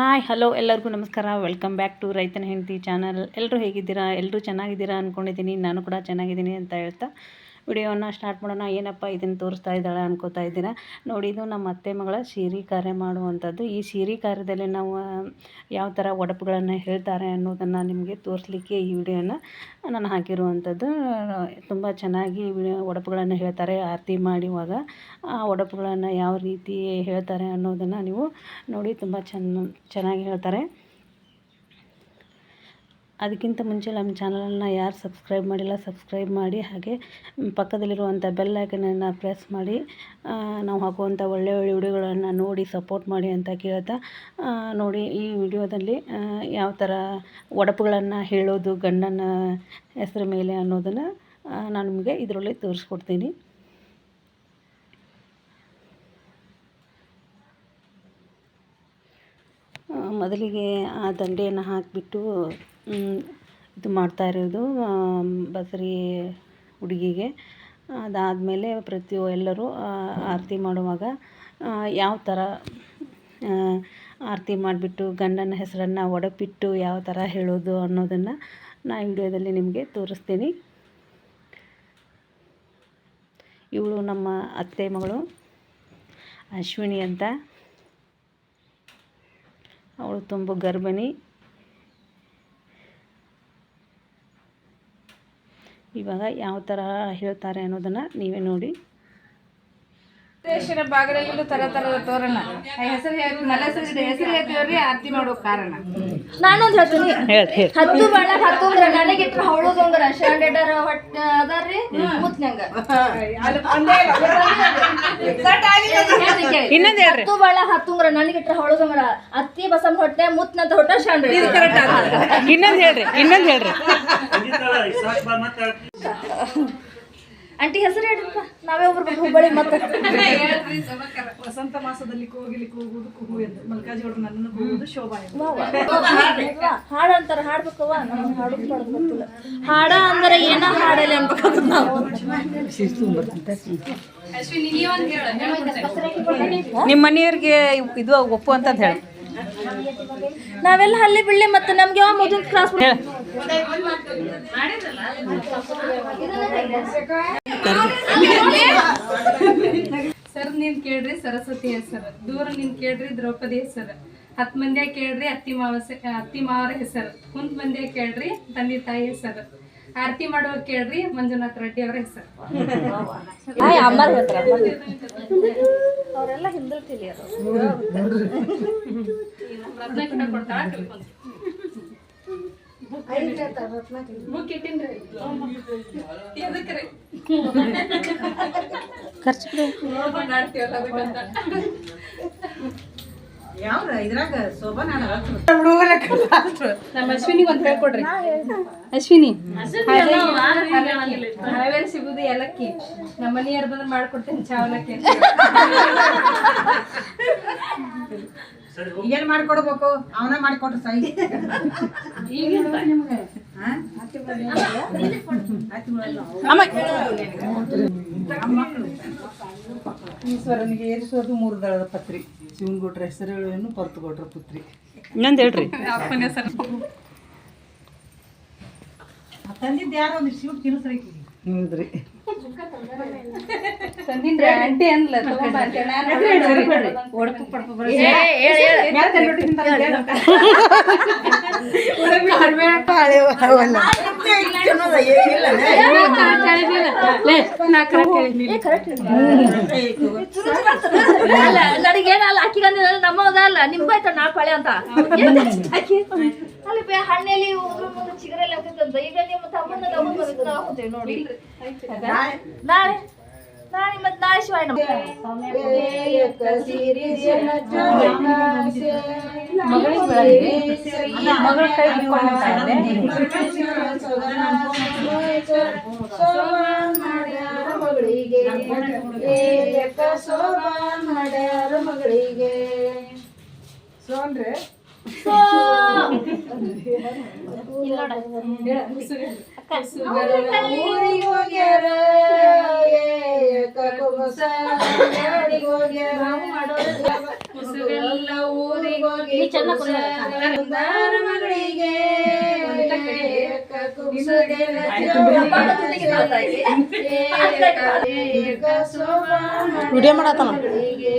Hi, hello, ಎಲ್ಲರಿಗೂ ನಮಸ್ಕಾರ. Welcome back to ರೈತನ ಹೆಂಡತಿ ಚಾನಲ್ ಎಲ್ಲರೂ ಹೇಗಿದ್ದೀರಾ? ಎಲ್ಲರೂ ಚೆನ್ನಾಗಿದ್ದೀರಾ ಅಂದ್ಕೊಂಡಿದ್ದೀನಿ ನಾನು ಕೂಡ ಚೆನ್ನಾಗಿದ್ದೀನಿ ಅಂತ ಹೇಳ್ತಾ ವಿಡಿಯೋನ ಸ್ಟಾರ್ಟ್ ಮಾಡೋಣ. ಏನಪ್ಪ ಇದನ್ನು ತೋರಿಸ್ತಾ ಇದ್ದಾಳೆ ಅನ್ಕೋತಾ ಇದ್ದೀರಾ? ನೋಡಿ, ಇದು ನಮ್ಮ ಅತ್ತೆ ಮಗಳ ಸೀರೆ ಕಾರ್ಯ ಮಾಡುವಂಥದ್ದು. ಈ ಸೀರೆ ಕಾರ್ಯದಲ್ಲಿ ನಾವು ಯಾವ ಥರ ಒಡಪುಗಳನ್ನು ಹೇಳ್ತಾರೆ ಅನ್ನೋದನ್ನು ನಿಮಗೆ ತೋರಿಸ್ಲಿಕ್ಕೆ ಈ ವಿಡಿಯೋನ ನಾನು ಹಾಕಿರುವಂಥದ್ದು. ತುಂಬ ಚೆನ್ನಾಗಿ ಒಡಪುಗಳನ್ನು ಹೇಳ್ತಾರೆ, ಆರತಿ ಮಾಡುವಾಗ. ಆ ಒಡಪುಗಳನ್ನು ಯಾವ ರೀತಿ ಹೇಳ್ತಾರೆ ಅನ್ನೋದನ್ನು ನೀವು ನೋಡಿ, ತುಂಬ ಚೆನ್ನ ಚೆನ್ನಾಗಿ ಹೇಳ್ತಾರೆ. ಅದಕ್ಕಿಂತ ಮುಂಚೆ ನಮ್ಮ ಚಾನಲನ್ನು ಯಾರು ಸಬ್ಸ್ಕ್ರೈಬ್ ಮಾಡಿಲ್ಲ, ಸಬ್ಸ್ಕ್ರೈಬ್ ಮಾಡಿ. ಹಾಗೆ ಪಕ್ಕದಲ್ಲಿರುವಂಥ ಬೆಲ್ ಐಕನನ್ನು ಪ್ರೆಸ್ ಮಾಡಿ. ನಾವು ಹಾಕುವಂಥ ಒಳ್ಳೆಯ ಒಳ್ಳೆ ವಿಡಿಯೋಗಳನ್ನು ನೋಡಿ, ಸಪೋರ್ಟ್ ಮಾಡಿ ಅಂತ ಕೇಳ್ತಾ ನೋಡಿ ಈ ವಿಡಿಯೋದಲ್ಲಿ ಯಾವ ಥರ ಒಡಪುಗಳನ್ನು ಹೇಳೋದು, ಗಂಡನ ಹೆಸರು ಮೇಲೆ ಅನ್ನೋದನ್ನು ನಾನು ನಿಮಗೆ ಇದರಲ್ಲಿ ತೋರಿಸ್ಕೊಡ್ತೀನಿ. ಮೊದಲಿಗೆ ಆ ದಂಡೆಯನ್ನು ಹಾಕಿಬಿಟ್ಟು ಇದು ಮಾಡ್ತಾ ಇರೋದು ಬಸುರಿ ಹುಡುಗಿಗೆ. ಅದಾದಮೇಲೆ ಪ್ರತಿ ಎಲ್ಲರೂ ಆರತಿ ಮಾಡುವಾಗ ಯಾವ ಥರ ಆರತಿ ಮಾಡಿಬಿಟ್ಟು ಗಂಡನ ಹೆಸರನ್ನು ಒಡಪಿಟ್ಟು ಯಾವ ಥರ ಹೇಳೋದು ಅನ್ನೋದನ್ನು ನಾ ವಿಡಿಯೋದಲ್ಲಿ ನಿಮಗೆ ತೋರಿಸ್ತೀನಿ. ಇವಳು ನಮ್ಮ ಅತ್ತೆ ಮಗಳು, ಅಶ್ವಿನಿ ಅಂತ. ಅವಳು ತುಂಬ ಗರ್ಭಿಣಿ. ಇವಾಗ ಯಾವ ಥರ ಹೇಳ್ತಾರೆ ಅನ್ನೋದನ್ನು ನೀವೇ ನೋಡಿ. ದೇಶದ ಬಾಗಿಲಲ್ಲೂ ತರ ತರದ ತೋರಣ. ಹೆಸರು ನಲ್ಲ ಹೆಸರು ಹೆಸರು ಹೇಳ್ತೀವ್ರಿ ಆರತಿ ಮಾಡೋ ಕಾರಣ. ನಾನೊಂದು ಹೇಳ್ತೀನಿ. ಹೇಳಿ ಹೇಳಿ ಹತ್ತು ಬಾಳ ಹತ್ತುಂದ್ರ ನನಗೆ ಹೌಳದಂದ್ರ ಶಾಂಡೆಡರ್ ಹೊಟ್ಟೆ ಅದಾರ್ರಿ? ಮುತ್ನಂಗ ಇನ್ನೊಂದು ಹೇಳ್ರಿ. ಹತ್ತು ಬಾಳ ಹತ್ತುಂಗ್ರ ಇಟ್ಟರೆ ಹೌಳದಂದ್ರ ಅತ್ತಿ ಬಸಮ್ ಹೊಟ್ಟೆ ಮುತ್ನಂತ ಹೊಟ್ಟೆ ಶಾಂಡೆ ಇನ್ನೊಂದು ಹೇಳ್ರಿ ಇನ್ನೊಂದು ಹೇಳ್ರಿ. ಆಂಟಿ ಹೆಸರು ಹೇಳ್ರಪ್ಪ? ನಾವೇ ಒಬ್ರು ಹುಬ್ಬಳ್ಳಿ ಮತ್ತೆ. ವಸಂತ ಮಾಸದಲ್ಲಿ ಕೋಗಿಲಿಕ್ಕೆ ಹೋಗುವುದು ಕುಹು ಎಂದು. ಮಲ್ಕಾಜಿಗೌಡರು ನನ್ನನ್ನು ಕೂಗುವುದು ಶೋಭಾ ಹಾಡು ಅಂತಾರ ಹಾಡ್ಬೇಕವ್ವ. ನಮ್ಗೆ ಹಾಡು ಗೊತ್ತಿಲ್ಲ. ಹಾಡ ಅಂದ್ರೆ ಏನ ಹಾಡಲ್ಲ ಅನ್ಬೇಕು ನಾವು. ನಿಮ್ಮ ಮನೆಯವ್ರಿಗೆ ಇದು ಒಪ್ಪು ಅಂತ ಹೇಳಿ. ನಾವೆಲ್ಲ ಅಲ್ಲಿ ಬಿಳ್ಳಿ ಮತ್ತೆ ನಮ್ಗೆ ಯಾವ ಕ್ರಾಸ್ ಕ್ಲಾಸ್ ಸರ್ ನೀನ್ ಕೇಳ್ರಿ ಸರಸ್ವತಿ ಹೆಸರು. ದೂರ ನೀನ್ ಕೇಳ್ರಿ ದ್ರೌಪದಿ ಹೆಸರು. ಹತ್ ಮಂದಿಯ ಕೇಳ್ರಿ ಅತ್ತಿ ಮಾವ ಅತ್ತಿ ಮಾವರ ಹೆಸರು. ಕುಂತ್ ಮಂದಿಯ ಕೇಳ್ರಿ ತಂದೆ ತಾಯಿ ಹೆಸರು. ಆರತಿ ಮಾಡುವ ಕೇಳ್ರಿ ಮಂಜುನಾಥ್ ರೆಡ್ಡಿ ಅವರ ಹೆಸರು. ಅವರೆಲ್ಲ ಹಿಂದೂ ಅಶ್ವಿನಿ ಹಳವೇರಿ ಸಿಗುದು ಏಲಕ್ಕಿ. ನಮ್ಮ ಮನೆಯವ್ರ ಬಂದ್ರೆ ಮಾಡ್ಕೊಡ್ತೀನಿ ಚಾವಲಕ್ಕಿ ಏನ್ ಮಾಡ್ಕೊಡ್ಬೇಕು? ಅವನ ಮಾಡಿಕೊಟ್ರು ಸೈ ಈಶ್ವರನಿಗೆ ಏರಿಸೋದು ಮೂರು ದಳದ ಪತ್ರಿ. ಶಿವನ್ಗೊಟ್ರ ಹೆಸರು ಪರ್ತು ಕೊಟ್ರ ಪುತ್ರಿ. ಇನ್ನೊಂದು ಹೇಳ್ರಿ. ಅಪ್ಪನ ಹೆಸರು. ತಂದಿದ್ದು ಯಾರೋ? ಒಂದು ಶಿವ ತಿನ್ಸ್ರಿ ಹೌದ್ರಿ ತಂದಿನ್ರಿ ಆಂಟಿ ಅನ್ಲ ತಗೊಂಬ ಅಂತ ನಾನು ಒಡಪು ಪಡಪು ಬರೋ ನನಗೇನಲ್ಲ ಅಕ್ಕಿ ನಮ್ಮ ಅಲ್ಲ ನಿಮ್ಗೂ ಆಯ್ತ ನಾ ಪಳೆ ಅಂತ ಅಕ್ಕಿ ಅಲ್ಲಿ ಹಣ್ಣಲ್ಲಿ ಚಿಗರಲ್ಲಿ ಆಗ್ತೈತಂತ ಈಗ ನಿಮ್ಮ ಬಂದಿದ್ದು ನೋಡಿ ನಾಳೆ ನಾಳೆ ಮತ್ತೆ ನಾಳೆ ಶಿವಾಯ ಮಗಳ ಕೈ ಮಗಳಿಗೆ. ಸೋನ್ರಿ ಏಕ ಕುಬಸ ಊರಿಗೆ ಹೋಗ್ಯಾರ ಕುಸುಗೆಲ್ಲ ಊರಿಗೋಗಿ ಮಗಳಿಗೆ ಕುಸುಗೆಲ್ಲ ಶೋಭಾ ವಿಡಿಯೋ ಮಗಳಿಗೆ